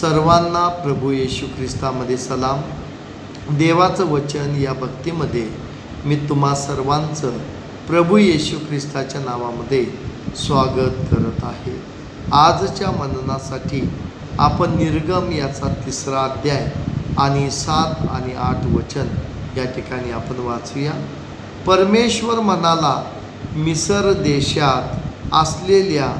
सर्वांना प्रभू येशू ख्रिस्तामध्ये सलाम. देवाचं वचन या भक्तीमध्ये मी तुम्हा सर्वांचं प्रभू येशू ख्रिस्ताच्या नावामध्ये स्वागत करत आहे. आजच्या मननासाठी आपण निर्गम याचा तिसरा अध्याय आणि सात आणि आठ वचन या ठिकाणी आपण वाचूया. परमेश्वर म्हणाला मिसर देशात असलेल्या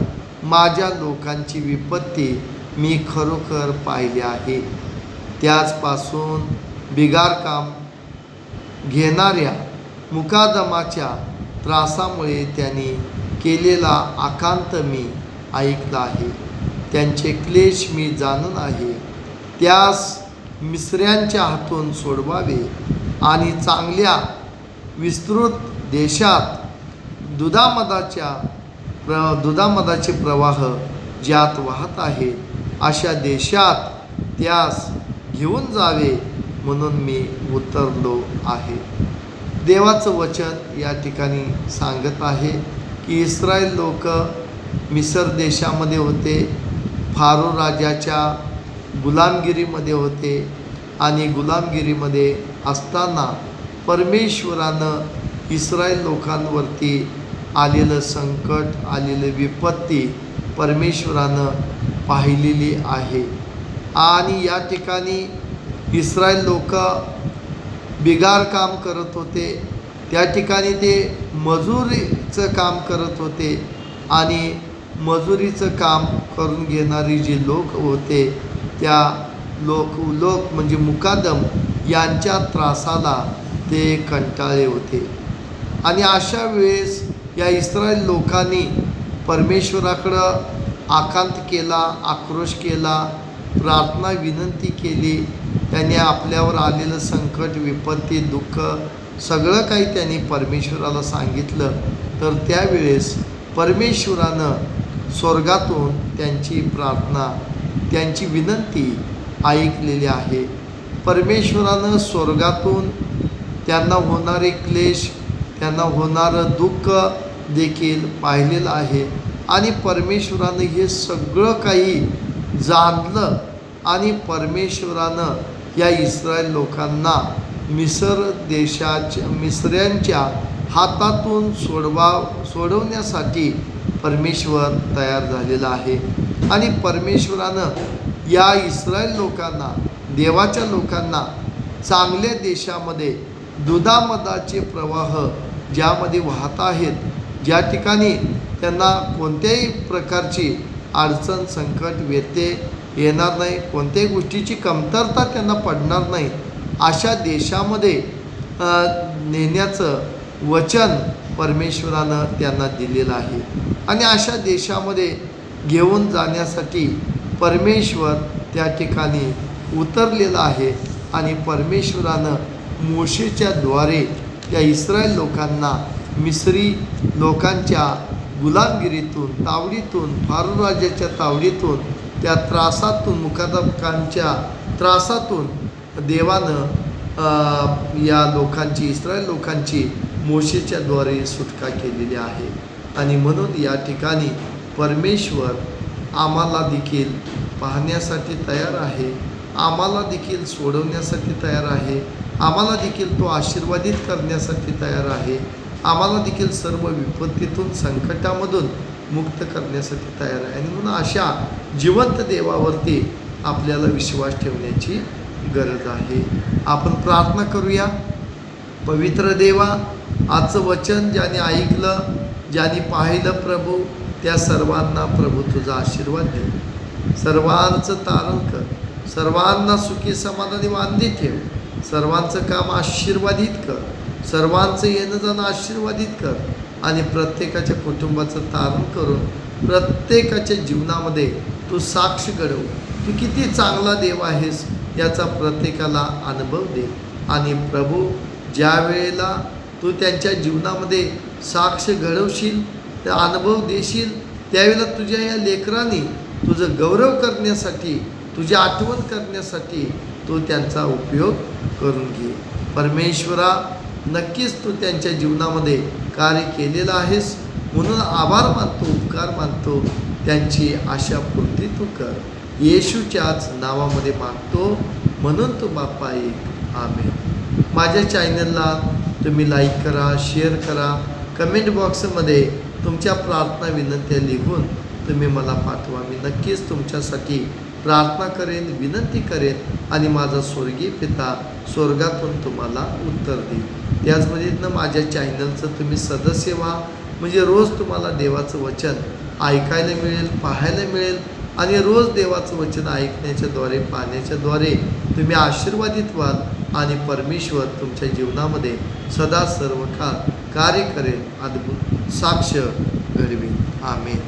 माझ्या लोकांची विपत्ती मी खरोखर पाहिले आहे. त्याचपासून बिगार काम घेणाऱ्या मुकादमाच्या त्रासामुळे त्यांनी केलेला आकांत मी ऐकला आहे. त्यांचे क्लेश मी जाणून आहे. त्यास मिसऱ्यांच्या हातून सोडवावे आणि चांगल्या विस्तृत देशात दुधामदाच्या प्र दुधामदाचे प्रवाह ज्यात वाहत आहे अशा देशात त्यास घेऊन जावे म्हणून मी उतरलो आहे. देवाचं वचन या ठिकाणी सांगत आहे की इस्रायल लोक मिसर देशामध्ये होते फारो राजाच्या गुलामगिरीमध्ये होते आणि गुलामगिरीमध्ये असताना परमेश्वरानं इस्रायल लोकांवरती आलेलं संकट आलेलं विपत्ती परमेश्वरानं पाहिलेली आहे. आणि या ठिकाणी इस्रायल लोक बिगार काम करत होते. त्या ठिकाणी ते मजुरीचं काम करत होते आणि मजुरीचं काम करून घेणारी जे लोक होते त्या लोक लोक म्हणजे मुकादम यांच्या त्रासाला ते कंटाळले होते. आणि अशा वेळेस या इस्रायल लोकांनी परमेश्वराकडं आकांत केला आक्रोश केला प्रार्थना विनंती केली. त्यांनी आपल्यावर आलेलं संकट विपत्ती दुःख सगळं काही त्यांनी परमेश्वराला सांगितलं. तर त्यावेळेस परमेश्वरानं स्वर्गातून त्यांची प्रार्थना त्यांची विनंती ऐकलेली आहे. परमेश्वरानं स्वर्गातून त्यांना होणारे क्लेश त्यांना होणारं दुःख देखील पाहिलेलं आहे. आणि परमेश्वरानं हे सगळं काही जाणलं आणि परमेश्वरानं या इस्रायल लोकांना मिसर देशाच्या मिसऱ्यांच्या हातातून सोडवा सोडवण्यासाठी परमेश्वर तयार झालेला आहे. आणि परमेश्वरानं या इस्रायल लोकांना देवाच्या लोकांना चांगल्या देशामध्ये दुधामदाचे प्रवाह ज्यामध्ये वाहत आहेत ज्या ठिकाणी त्यांना कोणत्याही प्रकारची अडचण संकट व्यत्यय येणार नाही. कोणत्याही गोष्टीची कमतरता त्यांना पडणार नाही. अशा देशामध्ये नेण्याचं वचन परमेश्वरानं त्यांना दिलेलं आहे. आणि अशा देशामध्ये घेऊन जाण्यासाठी परमेश्वर त्या ठिकाणी उतरलेला आहे. आणि परमेश्वरानं मोशेच्या द्वारे त्या इस्रायल लोकांना मिसरी लोकांच्या गुलामगिरीतून तावडीतून फारू तावडीतून त्या त्रासातून मुकादकांच्या त्रासातून देवानं या लोकांची इस्रायल लोकांची मोशेच्या द्वारे सुटका केलेली आहे. आणि म्हणून या ठिकाणी परमेश्वर आम्हाला देखील पाहण्यासाठी तयार आहे. आम्हाला देखील सोडवण्यासाठी तयार आहे. आम्हाला देखील तो आशीर्वादित करण्यासाठी तयार आहे. आम्हाला देखील सर्व विपत्तीतून संकटामधून मुक्त करण्यासाठी तयार आहे. आणि म्हणून अशा जिवंत देवावरती आपल्याला विश्वास ठेवण्याची गरज आहे. आपण प्रार्थना करूया. पवित्र देवा आजचं वचन ज्याने ऐकलं ज्याने पाहिलं प्रभू त्या सर्वांना प्रभू तुझा आशीर्वाद दे. सर्वांचं तारण कर. सर्वांना सुखी समाधानी वांदी ठेव. सर्वांचं काम आशीर्वादित कर. सर्वांचं येणं जाणं आशीर्वादित कर आणि प्रत्येकाच्या कुटुंबाचं तारण करून प्रत्येकाच्या जीवनामध्ये तू साक्ष घडव. तू किती चांगला देव आहेस याचा प्रत्येकाला अनुभव दे. आणि प्रभू ज्या वेळेला तू त्यांच्या जीवनामध्ये साक्ष घडवशील त्या अनुभव देशील त्यावेळेला तुझ्या या लेकरांनी तुझं गौरव करण्यासाठी तुझी आठवण करण्यासाठी तो त्यांचा उपयोग करून घे. परमेश्वरा नक्कीच तू त्यांच्या जीवनामध्ये कार्य केलेलं आहेस. म्हणून आभार मानतो उपकार मानतो. त्यांची आशा पूर्ती तू कर. येशूच्याच नावामध्ये मागतो. म्हणून तू बाप्पा एक. आम्ही माझ्या चॅनलला तुम्ही लाईक करा शेअर करा. कमेंट बॉक्समध्ये तुमच्या प्रार्थना विनंत्या लिहून तुम्ही मला पाठवा. मी नक्कीच तुमच्यासाठी प्रार्थना करेन विनंती करेन आणि माझा स्वर्गीय पिता स्वर्गातून तुम्हाला उत्तर देईल. त्याचमध्येनं माझ्या चॅनलचं तुम्ही सदस्य व्हा. म्हणजे रोज तुम्हाला देवाचं वचन ऐकायला मिळेल पाहायला मिळेल. आणि रोज देवाचं वचन ऐकण्याच्याद्वारे पाहण्याच्याद्वारे तुम्ही आशीर्वादित व्हाल आणि परमेश्वर तुमच्या जीवनामध्ये सदा सर्व काळ कार्य करेल. अद्भुत साक्ष घडवी आमेन.